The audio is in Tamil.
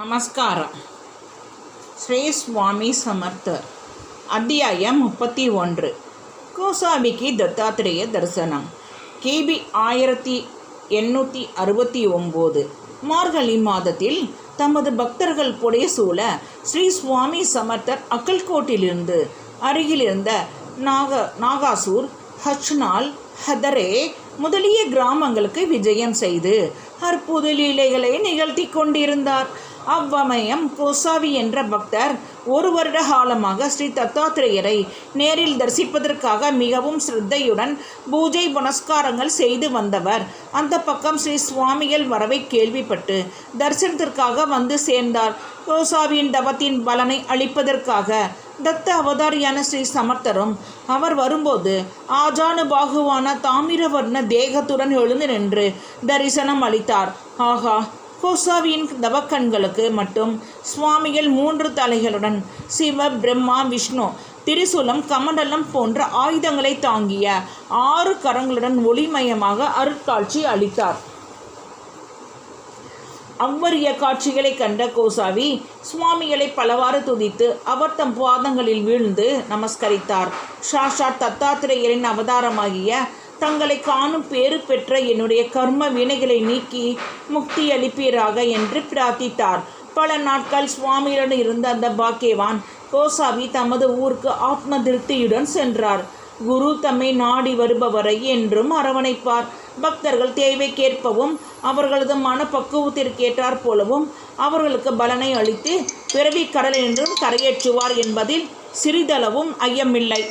நமஸ்காரம். ஸ்ரீ சுவாமி சமர்த்தர். அத்தியாயம் முப்பத்தி ஒன்று கோசாபிக்கு தத்தாத்திரேய தரிசனம். கிபி ஆயிரத்தி எண்ணூற்றி அறுபத்தி ஒம்பது மார்கழி மாதத்தில் தமது பக்தர்கள் புடைய சூழ ஸ்ரீ சுவாமி சமர்த்தர் அக்கல்கோட்டிலிருந்து அருகிலிருந்த நாக நாகாசூர் ஹச்னால் ஹதரே முதலிய கிராமங்களுக்கு விஜயம் செய்து அற்புத லீலைகளை நிகழ்த்தி கொண்டிருந்தார். அவ்வமயம் கோசாவி என்ற பக்தர் ஒரு வருட காலமாக ஸ்ரீ தத்தாத்திரேயரை நேரில் தரிசிப்பதற்காக மிகவும் சிரத்தையுடன் பூஜை புனஸ்காரங்கள் செய்து வந்தவர். அந்த பக்கம் ஸ்ரீ சுவாமிகள் வரவை கேள்விப்பட்டு தரிசனத்திற்காக வந்து சேர்ந்தார். கோசாவியின் தவத்தின் பலனை அளிப்பதற்காக தத்த அவதாரியான ஸ்ரீ சமர்த்தரும் அவர் வரும்போது ஆஜானு பாகுவான தாமிரவர்ண தேகத்துடன் எழுந்து நின்று தரிசனம் அளித்தார். ஆகா கோசாவியின் தவக்கண்களுக்கு மட்டும் சுவாமிகள் மூன்று தலைகளுடன் சிவ பிரம்மா விஷ்ணு திரிசூலம் கமண்டலம் போன்ற ஆயுதங்களை தாங்கிய ஆறு கரங்களுடன் ஒளிமயமாக அருட்காட்சி அளித்தார். அவ்வரிய காட்சிகளை கண்ட கோசாவி சுவாமிகளை பலவாறு துதித்து அவர் தம் பாதங்களில் வீழ்ந்து நமஸ்கரித்தார். சாஷாத் தத்தாத்திரேயரின் அவதாரமாகிய தங்களை காணும் பேறு பெற்ற என்னுடைய கர்ம வினைகளை நீக்கி முக்தி அளிப்பீராக என்று பிரார்த்தித்தார். பல நாட்கள் சுவாமியுடன் இருந்த அந்த பாக்கியவான் கோசாவி தமது ஊருக்கு ஆத்ம திருப்தியுடன் சென்றார். குரு தம்மை நாடி வருபவரை என்றும் அரவணைப்பார். பக்தர்கள் தேவைக்கேற்பவும் அவர்களது மனப்பக்குவத்திற்கேற்றார் போலவும் அவர்களுக்கு பலனை அளித்து பிறவி கடல் என்றும் கரையேற்றுவார் என்பதில் சிறிதளவும் ஐயமில்லை.